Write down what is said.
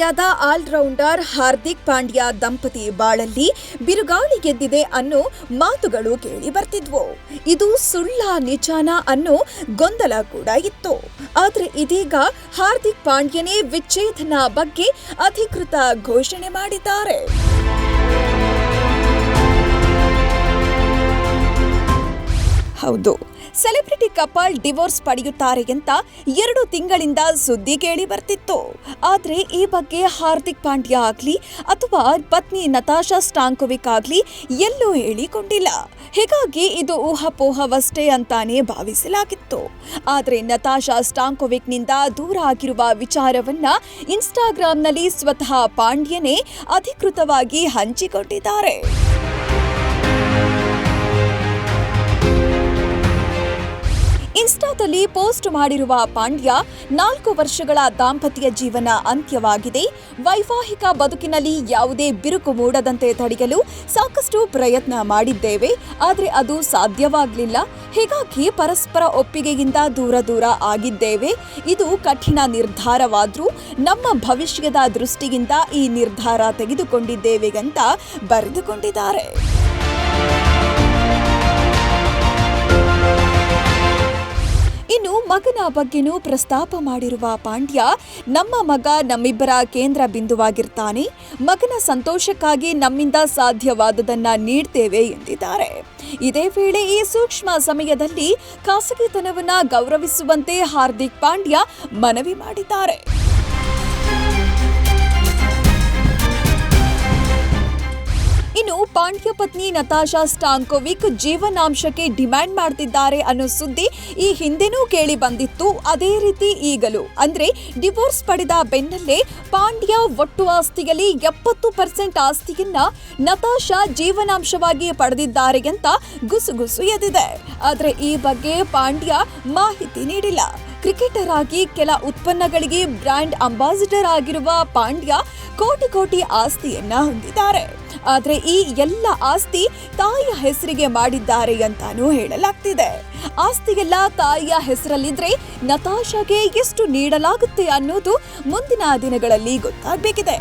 ಇಂಡಿಯಾದ ಆಲ್ರೌಂಡರ್ ಹಾರ್ದಿಕ್ ಪಾಂಡ್ಯ ದಂಪತಿ ಬಾಳಲ್ಲಿ ಬಿರುಗಾಳಿ ಗೆದ್ದಿದೆ ಅನ್ನೋ ಮಾತುಗಳು ಕೇಳಿ ಬರ್ತಿದ್ವು. ಇದು ಸುಳ್ಳ ನಿಜಾನ ಅನ್ನೋ ಗೊಂದಲ ಕೂಡ ಇತ್ತು. ಆದ್ರೆ ಇದೀಗ ಹಾರ್ದಿಕ್ ಪಾಂಡ್ಯನೇ ವಿಚ್ಛೇದನ ಬಗ್ಗೆ ಅಧಿಕೃತ ಘೋಷಣೆ ಮಾಡಿದ್ದಾರೆ. ಹೌದು. ಸೆಲೆಬ್ರಿಟಿ ಕಪಲ್ ಡಿವೋರ್ಸ್ ಪಡೆಯುತ್ತಾರೆ ಅಂತ ಎರಡು ತಿಂಗಳಿಂದ ಸುದ್ದಿ ಕೇಳಿ ಬರ್ತಿತ್ತು. ಆದರೆ ಈ ಬಗ್ಗೆ ಹಾರ್ದಿಕ್ ಪಾಂಡ್ಯ ಆಗ್ಲಿ ಅಥವಾ ಪತ್ನಿ ನತಾಶಾ ಸ್ಟಾಂಕೋವಿಕ್ ಆಗಲಿ ಎಲ್ಲೂ ಹೇಳಿಕೊಂಡಿಲ್ಲ. ಹೀಗಾಗಿ ಇದು ಊಹಾಪೋಹವಷ್ಟೇ ಅಂತಾನೆ ಭಾವಿಸಲಾಗಿತ್ತು. ಆದರೆ ನತಾಶಾ ಸ್ಟಾಂಕೋವಿಕ್ನಿಂದ ದೂರ ಆಗಿರುವ ವಿಚಾರವನ್ನ ಇನ್ಸ್ಟಾಗ್ರಾಂನಲ್ಲಿ ಸ್ವತಃ ಪಾಂಡ್ಯನೇ ಅಧಿಕೃತವಾಗಿ ಹಂಚಿಕೊಂಡಿದ್ದಾರೆ. ಇನ್ಸ್ಟಾದಲ್ಲಿ ಪೋಸ್ಟ್ ಮಾಡಿರುವ ಪಾಂಡ್ಯ ನಾಲ್ಕು ವರ್ಷಗಳ ದಾಂಪತ್ಯ ಜೀವನ ಅಂತ್ಯವಾಗಿದೆ. ವೈವಾಹಿಕ ಬದುಕಿನಲ್ಲಿ ಯಾವುದೇ ಬಿರುಕು ಮೂಡದಂತೆ ತಡೆಯಲು ಸಾಕಷ್ಟು ಪ್ರಯತ್ನ ಮಾಡಿದ್ದೇವೆ. ಆದರೆ ಅದು ಸಾಧ್ಯವಾಗಲಿಲ್ಲ. ಹೀಗಾಗಿ ಪರಸ್ಪರ ಒಪ್ಪಿಗೆಯಿಂದ ದೂರ ದೂರ ಆಗಿದ್ದೇವೆ. ಇದು ಕಠಿಣ ನಿರ್ಧಾರವಾದರೂ ನಮ್ಮ ಭವಿಷ್ಯದ ದೃಷ್ಟಿಯಿಂದ ಈ ನಿರ್ಧಾರ ತೆಗೆದುಕೊಂಡಿದ್ದೇವೆ ಅಂತ ಬರೆದುಕೊಂಡಿದ್ದಾರೆ. ಇನ್ನು ಮಗನ ಬಗ್ಗೆನೂ ಪ್ರಸ್ತಾಪ ಮಾಡಿರುವ ಪಾಂಡ್ಯ, ನಮ್ಮ ಮಗ ನಮ್ಮಿಬ್ಬರ ಕೇಂದ್ರ ಬಿಂದುವಾಗಿರ್ತಾನೆ. ಮಗನ ಸಂತೋಷಕ್ಕಾಗಿ ನಮ್ಮಿಂದ ಸಾಧ್ಯವಾದದನ್ನ ನೀಡ್ತೇವೆ ಎಂದಿದ್ದಾರೆ. ಇದೇ ವೇಳೆ ಈ ಸೂಕ್ಷ್ಮ ಸಮಯದಲ್ಲಿ ಖಾಸಗಿತನವನ್ನ ಗೌರವಿಸುವಂತೆ ಹಾರ್ದಿಕ್ ಪಾಂಡ್ಯ ಮನವಿ ಮಾಡಿದ್ದಾರೆ. ಪಾಂಡ್ಯ ಪತ್ನಿ ನತಾಶಾ ಸ್ಟಾಂಕೋವಿಕ್ ಜೀವನಾಂಶಕ್ಕೆ ಡಿಮ್ಯಾಂಡ್ ಮಾಡ್ತಿದ್ದಾರೆ ಅನ್ನೋ ಸುದ್ದಿ ಈ ಹಿಂದೆನೂ ಕೇಳಿ ಬಂದಿತ್ತು. ಅದೇ ರೀತಿ ಈಗಲೂ. ಅಂದ್ರೆ ಡಿವೋರ್ಸ್ ಪಡೆದ ಬೆನ್ನಲ್ಲೇ ಪಾಂಡ್ಯ ಒಟ್ಟು ಆಸ್ತಿಯಲ್ಲಿ ಎಪ್ಪತ್ತು ಪರ್ಸೆಂಟ್ ಆಸ್ತಿಯನ್ನ ನತಾಶಾ ಜೀವನಾಂಶವಾಗಿ ಪಡೆದಿದ್ದಾರೆ ಅಂತ ಗುಸುಗುಸು ಎದ್ದಿದೆ. ಆದ್ರೆ ಈ ಬಗ್ಗೆ ಪಾಂಡ್ಯ ಮಾಹಿತಿ ನೀಡಿಲ್ಲ. ಕ್ರಿಕೆಟರ್ ಆಗಿ ಕೆಲ ಉತ್ಪನ್ನಗಳಿಗೆ ಬ್ರ್ಯಾಂಡ್ ಅಂಬಾಸಿಡರ್ ಆಗಿರುವ ಪಾಂಡ್ಯ ಕೋಟಿ ಕೋಟಿ ಆಸ್ತಿಯನ್ನ ಹೊಂದಿದ್ದಾರೆ. ಆದರೆ ಈ ಎಲ್ಲ ಆಸ್ತಿ ತಾಯಿಯ ಹೆಸರಿಗೆ ಮಾಡಿದ್ದಾರೆ ಅಂತಾನೂ ಹೇಳಲಾಗ್ತಿದೆ. ಆಸ್ತಿಗೆಲ್ಲ ತಾಯಿಯ ಹೆಸರಲ್ಲಿದ್ರೆ ನತಾಶಾಗೆ ಎಷ್ಟು ನೀಡಲಾಗುತ್ತೆ ಅನ್ನೋದು ಮುಂದಿನ ದಿನಗಳಲ್ಲಿ ಗೊತ್ತಾಗಬೇಕಿದೆ.